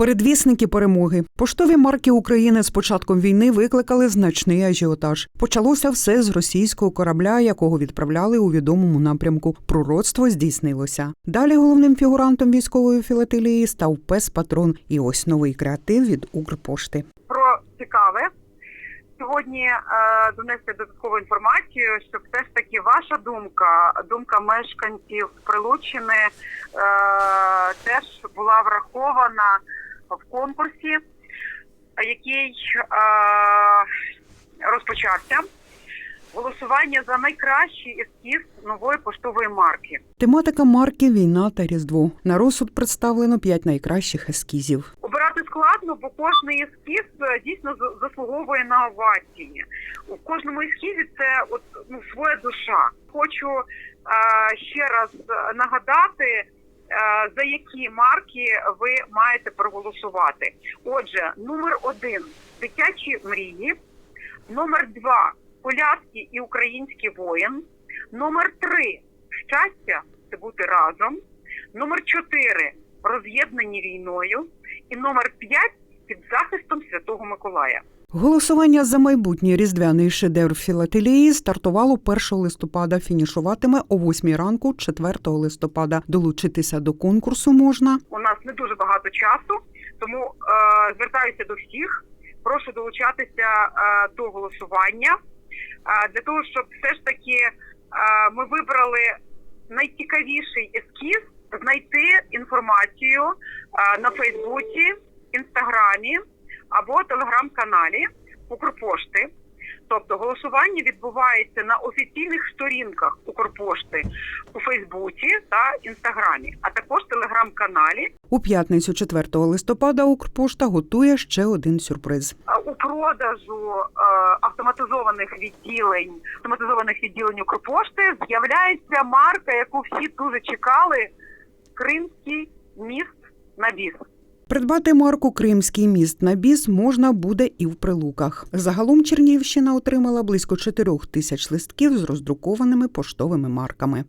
Передвісники перемоги. Поштові марки України з початком війни викликали значний ажіотаж. Почалося все з російського корабля, якого відправляли у відомому напрямку. Пророцтво здійснилося. Далі головним фігурантом військової філателії став пес Патрон. І ось новий креатив від Укрпошти. про цікаве. Сьогодні е, донести додаткову інформацію, що все ж таки ваша думка, думка мешканців Прилуччини е, теж була врахована в конкурсі, який розпочався. Голосування за найкращий ескіз нової поштової марки. Тематика марки Війна та Різдво. На розсуд представлено п'ять найкращих ескізів. Обирати складно, бо кожний ескіз е, дійсно заслуговує на овації. У кожному ескізі це от ну своя душа. Хочу е, ще раз е, нагадати. Е, За які марки ви маєте проголосувати? Отже, номер один дитячі мрії, номер два поляцький і український воїн, номер три щастя це бути разом, номер чотири роз'єднані війною, і номер 5 під захистом Святого Миколая. Голосування за майбутній різдвяний шедевр філателії стартувало 1 листопада. Фінішуватиме о 8 ранку, 4 листопада. Долучитися до конкурсу можна У нас не дуже багато часу, тому е, звертаюся до всіх. Прошу долучатися е, до голосування е, для того, щоб все ж таки е, ми вибрали найцікавіший ескіз, знайти інформацію е, на Фейсбуці, Інстаграмі або телеграм-каналі Укрпошти. Тобто голосування відбувається на офіційних сторінках Укрпошти у Фейсбуці та Інстаграмі, а також телеграм-каналі. у п'ятницю, 4 листопада. Укрпошта готує ще один сюрприз. У продажу е, автоматизованих відділень автоматизованих відділень Укрпошти з'являється марка, яку всі дуже чекали: Кримський міст на біс. Придбати марку Кримський міст на біс можна буде і в прилуках. Загалом Чернігівщина отримала близько 4 тисяч листків з роздрукованими поштовими марками.